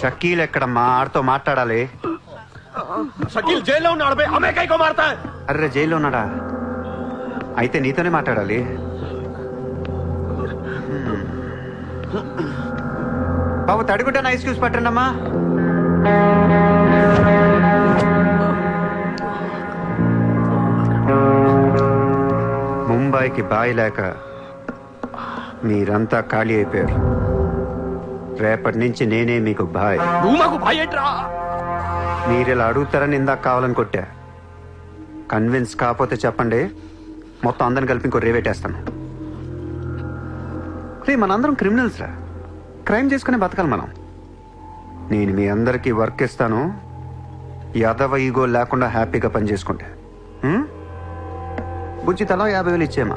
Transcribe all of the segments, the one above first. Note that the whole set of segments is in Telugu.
షకీల్ ఎక్కడమ్మా? ఆడితో మాట్లాడాలి. షకీల్ జైల్లో ఉన్నాడు బే. హమే కైకో మారతా? అర్రే జైల్లో ఉన్నాడా? అయితే నీతోనే మాట్లాడాలి. బాబు తడుగుంటే ఐస్ క్యూస్ పట్టండి అమ్మా ముంబైకి బాయి లేక మీరంతా ఖాళీ అయిపోయారు. రేపటి నుంచి నేనే మీకు నువ్వు భయ ఏంట్రా? మీరు ఇలా అడుగుతారని ఇందాక కావాలని కొట్టా. కన్విన్స్ కాకపోతే చెప్పండి. మొత్తం అందరిని కలిపి ఇంకో రేవేటేస్తాను రే మనందరం క్రిమినల్స్ రా. క్రైమ్ చేసుకునే బతకాలి మనం. నేను మీ అందరికీ వర్క్ ఇస్తాను. యదవ ఈగో లేకుండా హ్యాపీగా పని చేసుకుంటే? బుజ్జి తలా యాభై వేలు ఇచ్చేమా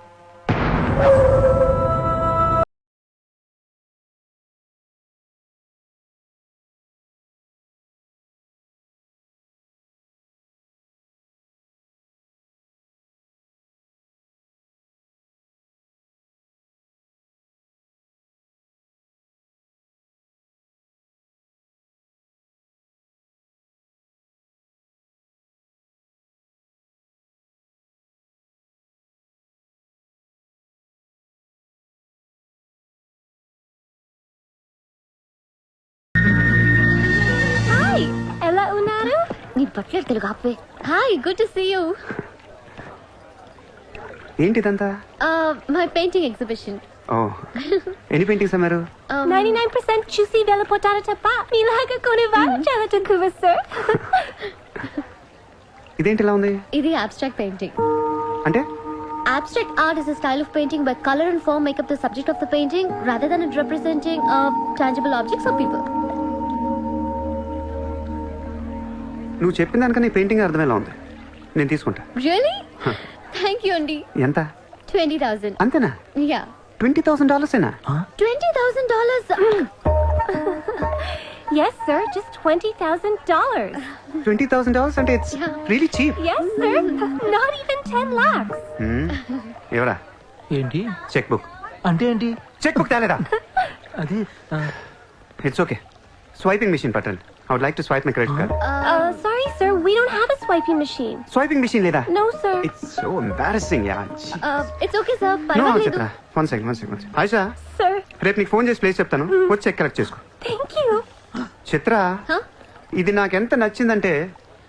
నీ పట్ల తెలుగు ఆపే hi good to see you ఏంటిదంతా మై పెయింటింగ్ ఎగ్జిబిషన్ ఓ ఎన్ని పెయింటింగ్స్ అమ్మారు నైన్టీ నైన్ పర్సెంట్ చూసి వెళ్ళిపోతారు తప్ప మీలాగా కొనేవారు చాలా తక్కువ సార్ ఇదేంటి ఇలా ఉంది ఇది అబ్స్ట్రాక్ట్ పెయింటింగ్ అంటే Abstract art is a style of painting where color and form make up the subject of the painting rather than it representing uh, tangible objects or people. నువ్వు చెప్పిన దానికన్నా ఈ పెయింటింగ్ అర్థమేలా ఉంది? నేను తీసుకుంటా. Really? Thank you, Andy. ఎంత? 20,000. అంతేనా? Yeah. ట్వంటీ థౌసండ్ డాలర్సేనా $20,000. Yes, sir, just twenty thousand dollars. Twenty thousand dollars అంటే it's Yeah. Really cheap Yes, sir, not even ten lakhs. ఎవరా? ఏంటి? చెక్ బుక్ అంటే ఏంటి? Cheque book తేలేదా? అది ఆ, ఇట్స్ ఓకే స్వైపింగ్ మిషన్ పట్టండి I would like to swipe my credit card swiping machine. Swiping machine లేదా No, sir. It's so embarrassing yeah Uh, it's okay, sir. No పర్వాలేదు. Chitra one second one second Ayesha Sir, రేపు నీకు ఫోన్ చేసి ప్లేస్ చెప్తాను వచ్చి చెక్ కలెక్ట్ చేసుకో thank you. చిత్ర Huh? ఇది నాకు ఎంత నచ్చిందంటే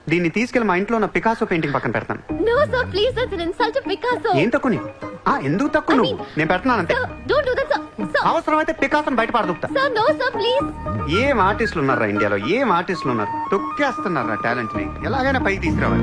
దీన్ని తీసుకెళ్ళి మా ఇంట్లో ఉన్న పికాసో పెయింటింగ్ పక్కన పెడతాను No, sir, please, that's an insult to Picasso. ఏం తక్కువ నీకు ఆ, ఎందుకు తక్కువ నువ్వు? నేను do that, sir. Sir, అవసరమైతే పికాసోని బయట పడదుకుతా. ఏం ఆర్టిస్టులు ఉన్నారా ఇండియాలో? ఏం ఆర్టిస్టులు ఉన్నారు? తొక్కేస్తున్నారా టాలెంట్ని. ఎలాగైనా పైకి తీసుకురావాలి.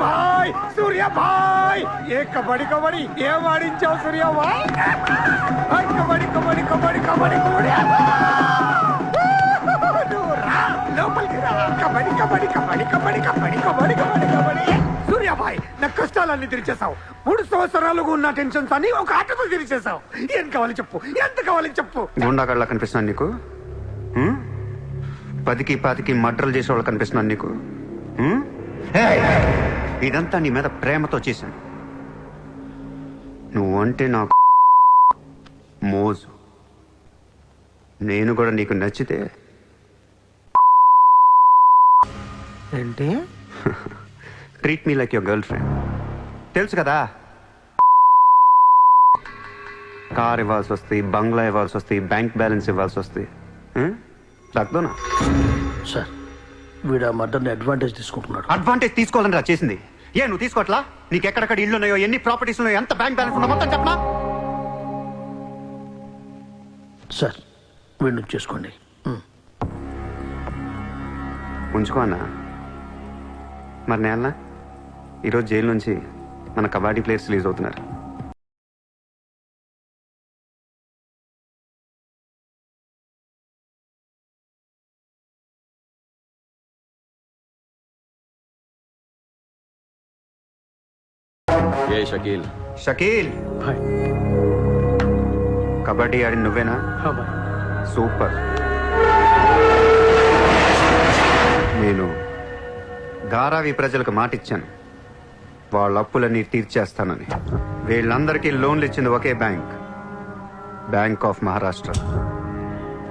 భాయ్ సూర్య భాయ్! ఏ కబడ్డీ కబడ్డీ? ఏం ఆడించావు సూర్య భాయ్ కష్టాలన్నీ తీర్చేశావు. మూడు సంవత్సరాలుగా ఉన్న టెన్షన్స్ అన్ని ఒక ఆటతో తీర్చేశావు. ఏం కావాలి చెప్పు? ఎంత కావాలి చెప్పు? గుండాగడ్లా కనిపిస్తున్నాను నీకు? పదికి పాతికి మడ్రలు చేసేవాళ్ళు కనిపిస్తున్నాను నీకు? ఏయ్! ఇదంతా నీ మీద ప్రేమతో చేశాను. నువ్వు అంటే నాకు మోజు. నేను కూడా నీకు నచ్చితే ఏంటి? Treat me like your girlfriend తెలుసు కదా? కార్ ఇవ్వాల్సి వస్తాయి బంగ్లా ఇవ్వాల్సి వస్తాయి బ్యాంక్ బ్యాలెన్స్ ఇవ్వాల్సి వస్తాయి తగ్గదోనా సార్ వీడు ఆ మర్డర్ని అడ్వాంటేజ్ తీసుకుంటున్నాడు. అడ్వాంటేజ్ తీసుకోవాలని రా చేసింది. ఏ నువ్వు తీసుకోవట్లా నీకు ఎక్కడెక్కడ ఇల్లు ఉన్నాయో ఎన్ని ప్రాపర్టీస్ ఉన్నాయో ఎంత బ్యాంక్ బ్యాలెన్స్ ఉందో మొత్తం చెప్పనా? సార్ వీడిని చేసుకోండి. ఉంచుకో అన్న. మరి నేలనా? ఈరోజు జైలు నుంచి మన కబడ్డీ ప్లేయర్స్ రిలీజ్ అవుతున్నారు. ఏ షకీల్? షకీల్! బాయ్ కబడ్డీ ఆడి నువ్వేనా? బాయ్. సూపర్. నేను ధారావి ప్రజలకు మాటిచ్చాను. వాళ్ళ అప్పులన్నీ తీర్చేస్తానని. వీళ్ళందరికీ లోన్లు ఇచ్చింది ఒకే బ్యాంక్. Bank of Maharashtra.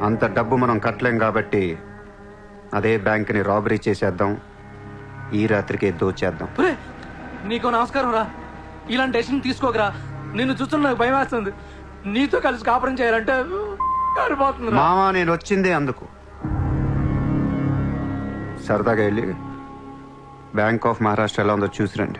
అంత డబ్బు మనం కట్టలేం కాబట్టి అదే బ్యాంక్ని రాబరీ చేసేద్దాం. ఈ రాత్రికే దోచేద్దాం. నీకు నమస్కారం రా. ఇలాంటి డెసిషన్ తీసుకోకరా. నిన్ను చూస్తున్న నాకు భయం వేస్తుంది. నీతో కలిసి కాపురం చేయాలంటే కారిపోతుంది మామా నేను వచ్చిందే అందుకు. సరదాగా వెళ్ళి బ్యాంక్ ఆఫ్ మహారాష్ట్ర ఎలా ఉందో చూసిరండి.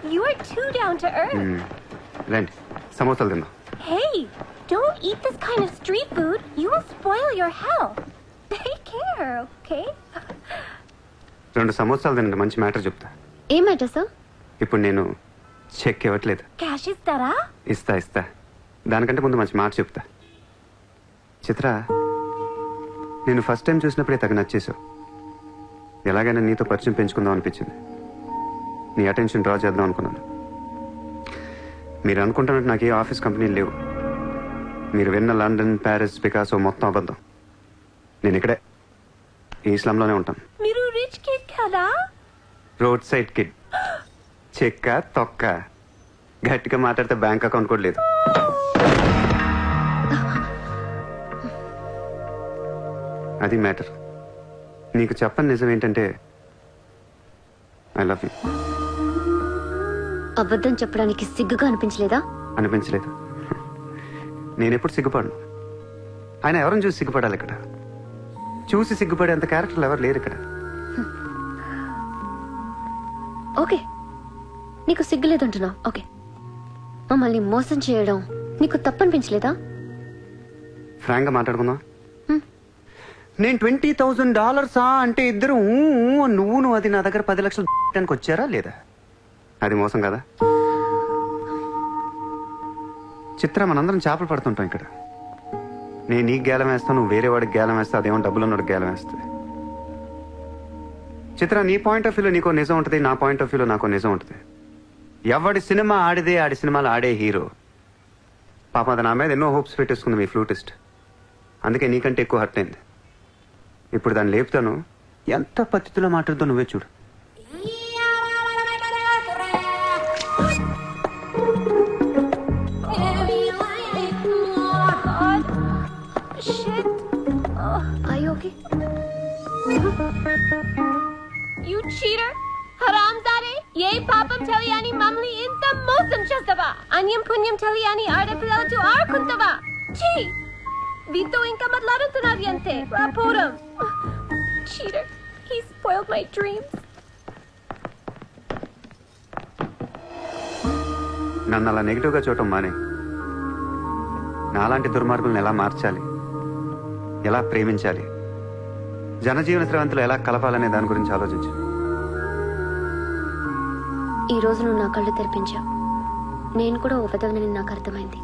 You are too down to earth. రండి సమోసాలు తిందాం Hey, don't eat this kind of street food. You will spoil your health. Take care, okay? రెండు సమోసాలు తినండి మంచి మ్యాటర్ చెప్తా. ఏం మ్యాటర్ సార్ ఇప్పుడు నేను చెక్ ఇవ్వట్లేదు. Cash is that ఇస్తా ఇస్తా. దానికంటే ముందు మంచి మాట చెప్తా. చిత్ర నేను ఫస్ట్ టైం చూసినప్పుడే తగ్గ నచ్చేసావు ఎలాగైనా నీతో పరిచయం పెంచుకుందాం అనిపించింది. నీ అటెన్షన్ డ్రా చేద్దాం అనుకున్నాను. మీరు అనుకుంటున్నట్టు నాకు ఏ ఆఫీస్ కంపెనీలు లేవు. మీరు విన్న లండన్ ప్యారిస్ పికాసో మొత్తం అబద్ధం. నేను ఇక్కడే ఈ ఇస్లాంలోనే ఉంటాను. మీరు రిచ్ కిడ్ కదా? రోడ్ సైడ్ కిడ్ చెక్క తొక్క. గట్టిగా మాట్లాడితే బ్యాంక్ అకౌంట్ కూడా లేదు. అది మ్యాటర్ నీకు చెప్పని నిజం ఏంటంటే ఐ లవ్ యూ అబద్ధం చెప్పడానికి సిగ్గుగా అనిపించలేదా? అనిపించలేదు. నేను ఎప్పుడు సిగ్గుపడను. ఆయన ఎవరిని చూసి సిగ్గుపడాలి ఇక్కడ? చూసి సిగ్గుపడేంత క్యారెక్టర్లు ఎవరు లేరు ఇక్కడ. ఓకే. నీకు సిగ్గు లేదంటున్నావు ఓకే. మమ్మల్ని మోసం చేయడం నీకు తప్పనిపించలేదా? ఫ్రాంక్గా మాట్లాడుకుందాం హ్మ్. నేను ట్వంటీ థౌజండ్ డాలర్సా అంటే ఇద్దరు నువ్వు నువ్వు అది నా దగ్గర పది లక్షలు వచ్చారా లేదా? అది మోసం కదా? చిత్ర మనందరం చేపలు పడుతుంటాం ఇక్కడ. నేను నీకు గేలం వేస్తాను నువ్వు వేరే వాడికి గేలం వేస్తా అదేమో డబ్బులు ఉన్నోడికి గేలం వేస్తుంది చిత్ర నీ పాయింట్ ఆఫ్ వ్యూలో నీకో నిజం ఉంటుంది నా పాయింట్ ఆఫ్ వ్యూలో నాకో నిజం ఉంటుంది. ఎవడి సినిమా ఆడిదే ఆడి సినిమాలు ఆడే హీరో. పాప అది నా మీద ఎన్నో హోప్స్ పెట్టేసుకుంది మీ ఫ్లూటిస్ట్. అందుకే నీకంటే ఎక్కువ హర్ట్ అయింది. ఇప్పుడు దాన్ని లేపుతాను. ఎంత పద్ధతిలో మాట్లాడుతూ నువ్వే చూడు. I okay. You cheater! హరాంజాదే ఏ పాపం తెలియని మమ్మల్ని ఇంత మోసం చేస్తావా? అన్యం పుణ్యం తెలియని ఆడపిల్లలతో ఆడుకుంటావా? ఛీ! వీతో ఇంకా మాట్లాడుతున్నది అంతే. రాపోరం Cheater. He spoiled my dreams. నన్ను అలా నెగిటివ్గా చూడటం మానే. నాలాంటి దుర్మార్గులను ఎలా మార్చాలి? ఎలా ప్రేమించాలి? జనజీవన స్రవంతులు ఎలా కలపాలనే దాని గురించి ఆలోచించు ఈ రోజు నువ్వు నా కళ్ళు తెరిపించావు నేను కూడా ఓ నాకు అర్థమైంది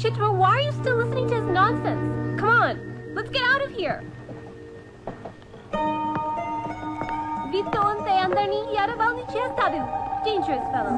Chitra, why are you still listening to his nonsense? Come on, let's get out of here. అందరినీ చేస్తాడు. Dangerous fellow.